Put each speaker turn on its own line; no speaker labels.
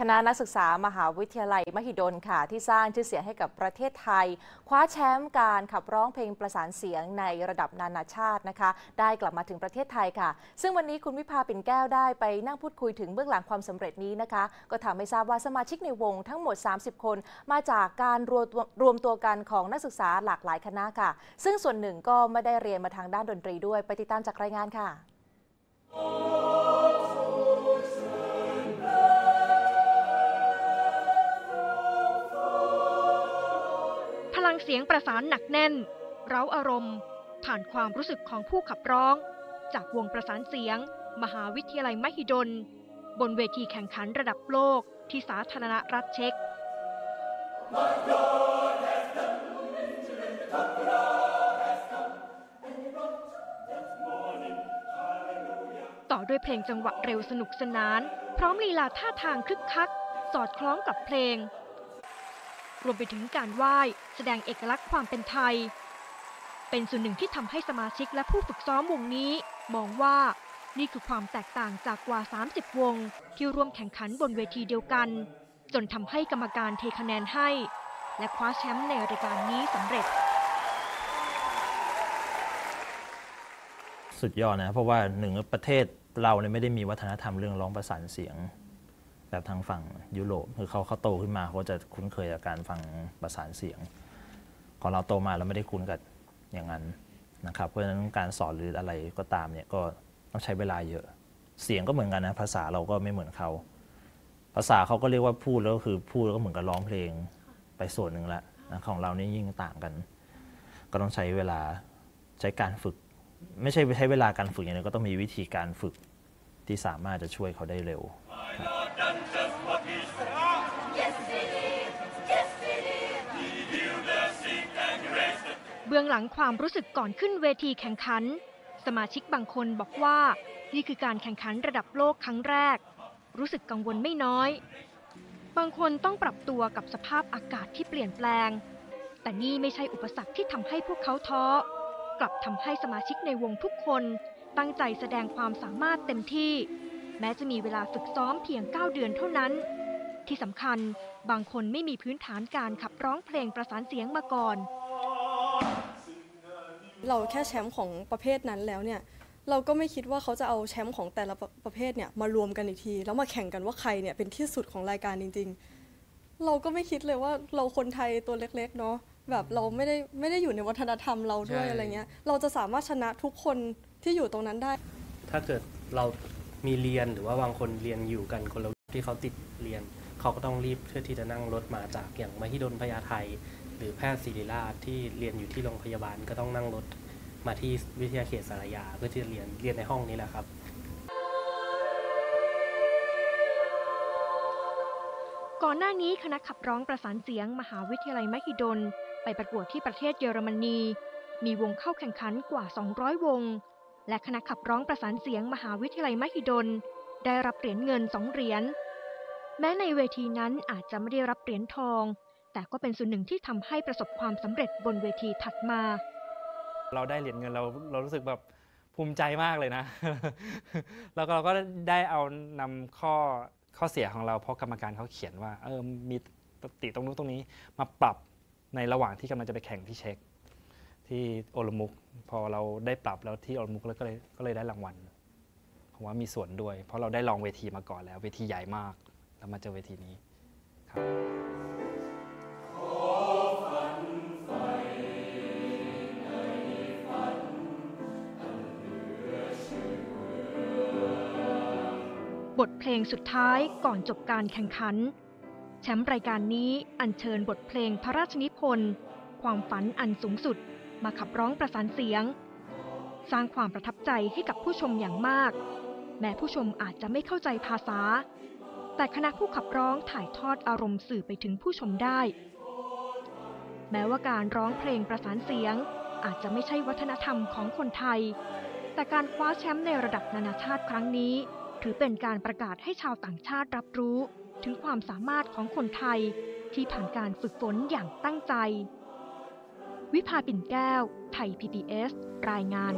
คณะนักศึกษามหาวิทยาลัยมหิดลค่ะ ที่สร้างชื่อเสียงให้กับประเทศไทย คว้าแชมป์การขับร้องเพลงประสานเสียงในระดับนานาชาตินะคะ ได้กลับมาถึงประเทศไทยค่ะ ซึ่งวันนี้คุณวิภาปิ่นแก้วได้ไปนั่งพูดคุยถึงเบื้องหลังความสำเร็จนี้นะคะ ก็ทำให้ทราบว่าสมาชิกในวงทั้งหมด 30 คน มาจากการรวมรวมตัวกันของนักศึกษาหลากหลายคณะค่ะ ซึ่งส่วนหนึ่งก็ไม่ได้เรียนมาทางด้านดนตรีด้วยไปติดตามจากรายงานค่ะ
งเสียงประสานหนักแน่น เร้าอารมณ์ ผ่านความรู้สึกของผู้ขับร้อง จากวงประสานเสียง มหาวิทยาลัยมหิดล บนเวทีแข่งขันระดับโลกที่สาธารณรัฐเช็กต่อด้วยเพลงจังหวะเร็วสนุกสนาน พร้อมลีลาท่าทางคึกคัก สอดคล้องกับเพลง รวมไปถึงการไหว้แสดงเอกลักษณ์ความเป็นไทย เป็นส่วนหนึ่งที่ทำให้สมาชิกและผู้ฝึกซ้อมวงนี้ มองว่านี่คือความแตกต่างจากกว่า 30 วง ที่ร่วมแข่งขันบนเวทีเดียวกัน จนทำให้กรรมการเทคะแนนให้ และคว้าแชมป์ในรายการนี้สำเร็จ
สุดยอดนะ เพราะว่าหนึ่งประเทศเราเนี่ยไม่ได้มีวัฒนธรรมเรื่องร้องประสานเสียง แบบทางฝั่งยุโรปคือเขาเขาโตขึ้นมาเขาจะคุ้นเคยกับการฟังประสานเสียง ของเราโตมาเราไม่ได้คุ้นกับอย่างนั้นนะครับ เพราะฉะนั้นการสอนหรืออะไรก็ตามเนี่ยก็ต้องใช้เวลาเยอะ เสียงก็เหมือนกันนะภาษาเราก็ไม่เหมือนเขาภาษาเขาก็เรียกว่าพูดแล้วก็คือพูดแล้วก็เหมือนกับร้องเพลงไปส่วนหนึ่งละนะของเรานี่ยิ่งต่างกัน ก็ต้องใช้เวลาใช้การฝึก ไม่ใช่ใช้เวลาการฝึกอย่างเดียวก็ต้องมีวิธีการฝึกที่สามารถจะช่วยเขาได้เร็ว
เบื้องหลังความรู้สึกก่อนขึ้นเวทีแข่งขัน สมาชิกบางคนบอกว่านี่คือการแข่งขันระดับโลกครั้งแรก รู้สึกกังวลไม่น้อย บางคนต้องปรับตัวกับสภาพอากาศที่เปลี่ยนแปลง แต่นี่ไม่ใช่อุปสรรคที่ทำให้พวกเขาท้อกลับทำให้สมาชิกในวงทุกคนตั้งใจแสดงความสามารถเต็มที่ แม้จะมีเวลาฝึกซ้อมเพียง 9 เดือนเท่านั้น ที่สำคัญบางคนไม่มีพื้นฐานการขับร้องเพลงประสานเสียงมาก่อน
เราแค่แชมป์ของประเภทนั้นแล้วเนี่ยเราก็ไม่คิดว่าเขาจะเอาแชมป์ของแต่ละประประเภทเนี่ยมารวมกันอีกที แล้วมาแข่งกันว่าใครเนี่ยเป็นที่สุดของรายการจริง ๆ เราก็ไม่คิดเลยว่าเราคนไทยตัวเล็ก ๆ เนาะแบบเราไม่ได้ไม่ได้อยู่ในวัฒนธรรมเราด้วย
ใช่
อะไรเงี้ย เราจะสามารถชนะทุกคนที่อยู่ตรงนั้นได้
ถ้าเกิดเรามีเรียนหรือว่าบางคนเรียนอยู่กันคนละที่เขาติดเรียน เขาก็ต้องรีบเพื่อที่จะนั่งรถมาจากอย่างมหิดลพญาไทหรือแพทย์ศิริราชที่เรียนอยู่ที่โรงพยาบาลก็ต้องนั่งรถมาที่วิทยาเขตสารยาเพื่อที่จะเรียนเรียนในห้องนี้แหละครับ
ก่อนหน้านี้คณะขับร้องประสานเสียงมหาวิทยาลัยมหิดล ไปประกวดที่ประเทศเยอรมนี มีวงเข้าแข่งขันกว่า 200 วง และคณะขับร้องประสานเสียงมหาวิทยาลัยมหิดล ได้รับเหรียญเงิน 2 เหรียญ แม้ในเวทีนั้นอาจจะไม่ได้รับเหรียญทอง แต่ก็เป็นส่วนหนึ่งที่ทำให้ประสบความสำเร็จบนเวทีถัดมา
เราได้เหรียญเงินเราเรารู้สึกแบบภูมิใจมากเลยนะ แล้วเราก็ได้เอานำข้อข้อเสียของเราเพราะกรรมการเขาเขียนว่าเออมีติตรงนู้นตรงนี้มาปรับในระหว่างที่กำลังจะไปแข่งที่เช็ค ที่โอลมุก พอเราได้ปรับแล้วที่โอลมุกแล้วก็เลยก็เลยได้รางวัลผมว่ามีส่วนด้วย เพราะเราได้ลองเวทีมาก่อนแล้วเวทีใหญ่มาก แล้วมาเจอเวทีนี้ครับ
บทเพลงสุดท้ายก่อนจบการแข่งขัน แชมป์รายการนี้อัญเชิญบทเพลงพระราชนิพนธ์ความฝันอันสูงสุด มาขับร้องประสานเสียง สร้างความประทับใจให้กับผู้ชมอย่างมาก แม้ผู้ชมอาจจะไม่เข้าใจภาษา แต่คณะผู้ขับร้องถ่ายทอดอารมณ์สื่อไปถึงผู้ชมได้ แม้ว่าการร้องเพลงประสานเสียง อาจจะไม่ใช่วัฒนธรรมของคนไทย แต่การคว้าแชมป์ในระดับนานาชาติครั้งนี้ ถือเป็นการประกาศให้ชาวต่างชาติรับรู้ ถึงความสามารถของคนไทย ที่ผ่านการฝึกฝนอย่างตั้งใจ วิภาปิ่นแก้ว ไทย PBS รายงาน